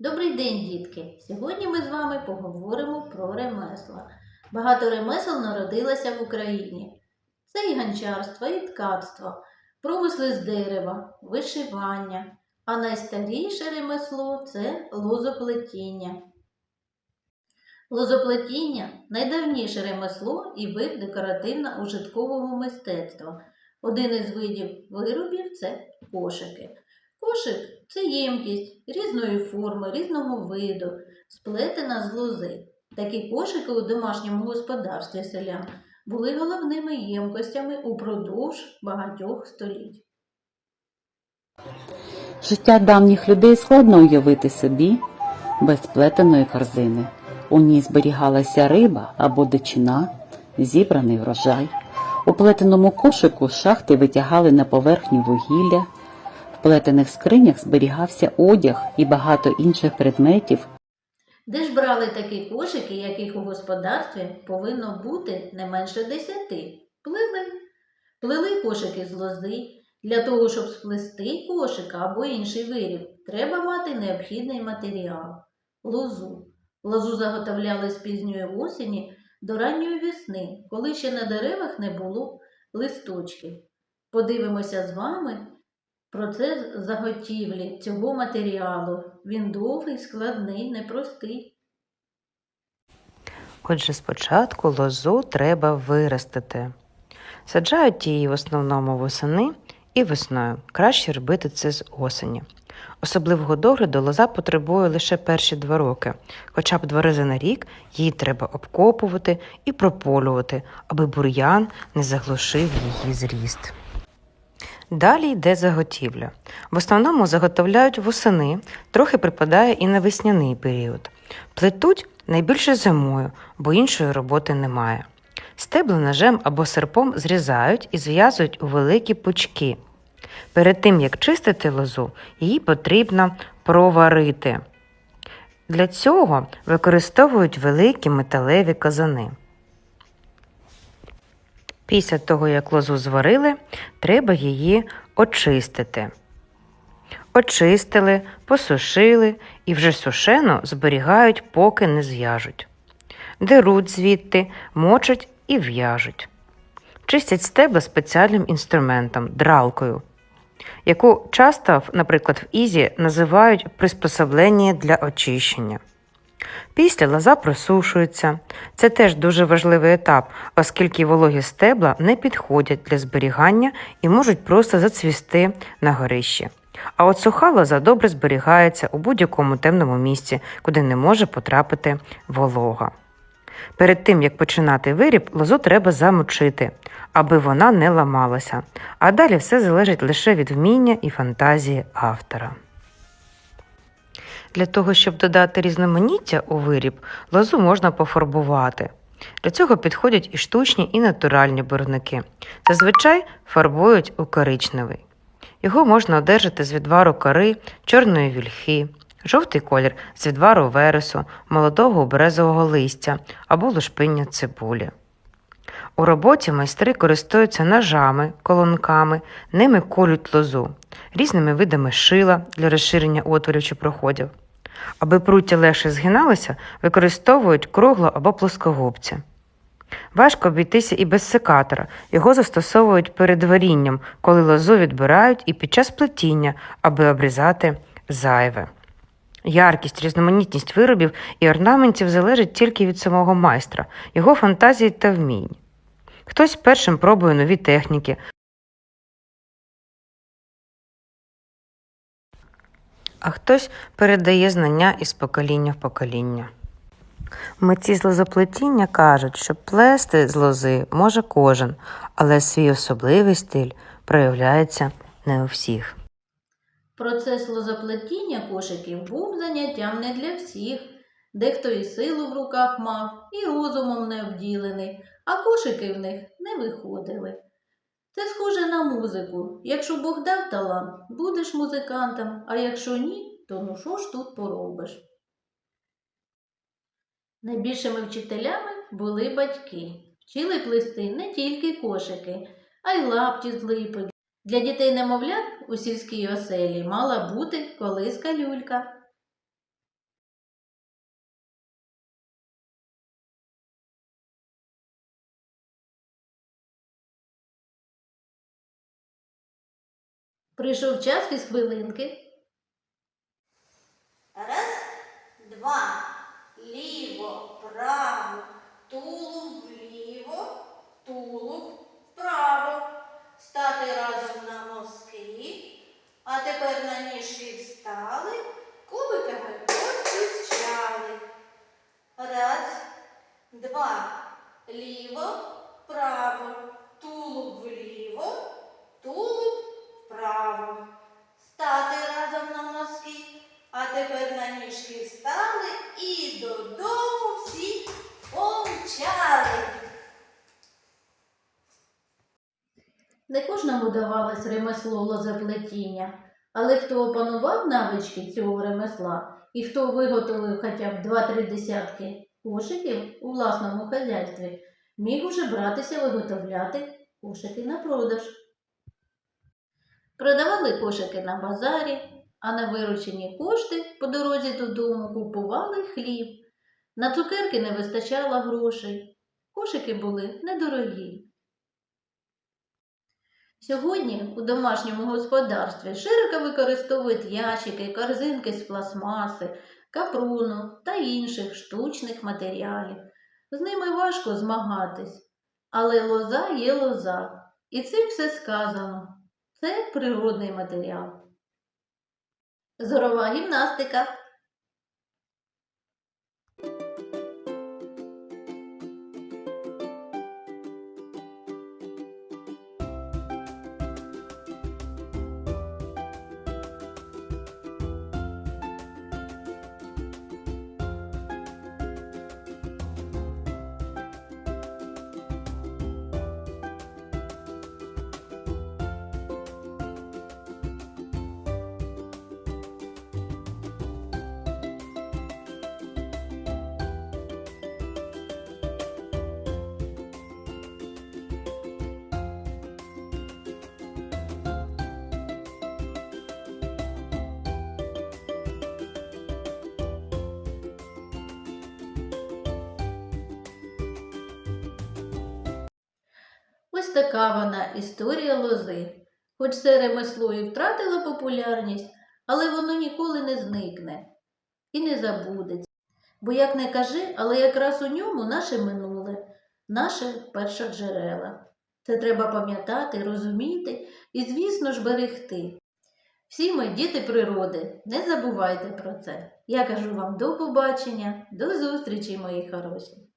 Добрий день, дітки! Сьогодні ми з вами поговоримо про ремесла. Багато ремесел народилося в Україні. Це і гончарство, і ткацтво, промисли з дерева, вишивання, а найстаріше ремесло це лозоплетіння. Лозоплетіння найдавніше ремесло і вид декоративно-ужиткового мистецтва. Один із видів виробів це кошики. Кошик це ємкість різної форми, різного виду, сплетена з лози. Такі кошики у домашньому господарстві селян були головними ємкостями упродовж багатьох століть. Життя давніх людей складно уявити собі без плетеної корзини. У ній зберігалася риба або дичина, зібраний врожай. У плетеному кошику шахти витягали на поверхню вугілля. Плетених скринях зберігався одяг і багато інших предметів, Де ж брали такі кошики, яких у господарстві повинно бути не менше десяти? Плели. Плели кошики з лози. Для того, щоб сплести кошика або інший виріб, треба мати необхідний матеріал лозу. Лозу заготовляли з пізньої осені до ранньої весни, коли ще на деревах не було листочків. Подивимося з вами процес заготівлі цього матеріалу. Він довгий, складний, непростий. Отже, спочатку лозу треба виростити. Саджають її в основному восени і весною. Краще робити це з осені. Особливого догляду лоза потребує лише перші два роки. Хоча б два рази на рік її треба обкопувати і прополювати, аби бур'ян не заглушив її зріст. Далі йде заготівля. В основному заготовляють восени, трохи припадає і на весняний період. Плетуть найбільше зимою, бо іншої роботи немає. Стебла ножем або серпом зрізають і зв'язують у великі пучки. Перед тим, як чистити лозу, її потрібно проварити. Для цього використовують великі металеві казани. Після того, як лозу зварили, треба її очистити. Очистили, посушили і вже сушену зберігають, поки не зв'яжуть. Деруть звідти, мочать і в'яжуть. Чистять стебла спеціальним інструментом дралкою, яку часто, наприклад, в Ізі називають приспособлення для очищення. Після лоза просушується. Це теж дуже важливий етап, оскільки вологі стебла не підходять для зберігання і можуть просто зацвісти на горищі. А от суха лоза добре зберігається у будь-якому темному місці, куди не може потрапити волога. Перед тим, як починати виріб, лозу треба замочити, аби вона не ламалася. А далі все залежить лише від вміння і фантазії автора. Для того, щоб додати різноманіття у виріб, лозу можна пофарбувати. Для цього підходять і штучні, і натуральні барвники. Зазвичай фарбують у коричневий. Його можна одержати з відвару кори, чорної вільхи, жовтий колір з відвару вересу, молодого березового листя або лушпиння цибулі. У роботі майстри користуються ножами, колонками, ними колють лозу, різними видами шила для розширення отворів чи проходів. Аби пруття легше згиналося, використовують кругло або плоскогубці. Важко обійтися і без секатора. Його застосовують перед варінням, коли лозу відбирають і під час плетіння, аби обрізати зайве. Яркість, різноманітність виробів і орнаментів залежить тільки від самого майстра, його фантазії та вмінь. Хтось першим пробує нові техніки, а хтось передає знання із покоління в покоління. Митці з кажуть, що плести з лози може кожен, але свій особливий стиль проявляється не у всіх. Процес лозоплетіння кошиків був заняттям не для всіх. Дехто і силу в руках мав, і розумом не обділений, а кошики в них не виходили. Це схоже на музику. Якщо Бог дав талант, будеш музикантом, а якщо ні, то ну що ж тут поробиш? Найбільшими вчителями були батьки. Вчили плести не тільки кошики, а й лапті з липи. Для дітей немовлят у сільській оселі мала бути колиска люлька. Прийшов час фізхвилинки. Раз, два, ліво, право, тулуб вліво, тулуб вправо. Стати разом на носки. А тепер на ніжки встали, кубиками постучали. Раз, два, ліво, право, тулуб вліво, тулуб на ніжки встали і додому всі помчали. Не кожному давалось ремесло лозоплетіння, але хто опанував навички цього ремесла і хто виготовив хоча б 2-3 десятки кошиків у власному хазяйстві, міг уже братися виготовляти кошики на продаж. Продавали кошики на базарі, а на виручені кошти по дорозі додому купували хліб. На цукерки не вистачало грошей. Кошики були недорогі. Сьогодні у домашньому господарстві широко використовують ящики, корзинки з пластмаси, капруну та інших штучних матеріалів. З ними важко змагатись, але лоза є лоза, і цим все сказано. Це природний матеріал. Зорова гімнастика. Ось така вона історія лози. Хоч це ремесло і втратило популярність, але воно ніколи не зникне і не забудеться. Бо як не кажи, але якраз у ньому наше минуле, наше першоджерела. Це треба пам'ятати, розуміти і, звісно ж, берегти. Всі ми діти природи, не забувайте про це. Я кажу вам до побачення, до зустрічі, мої хороші.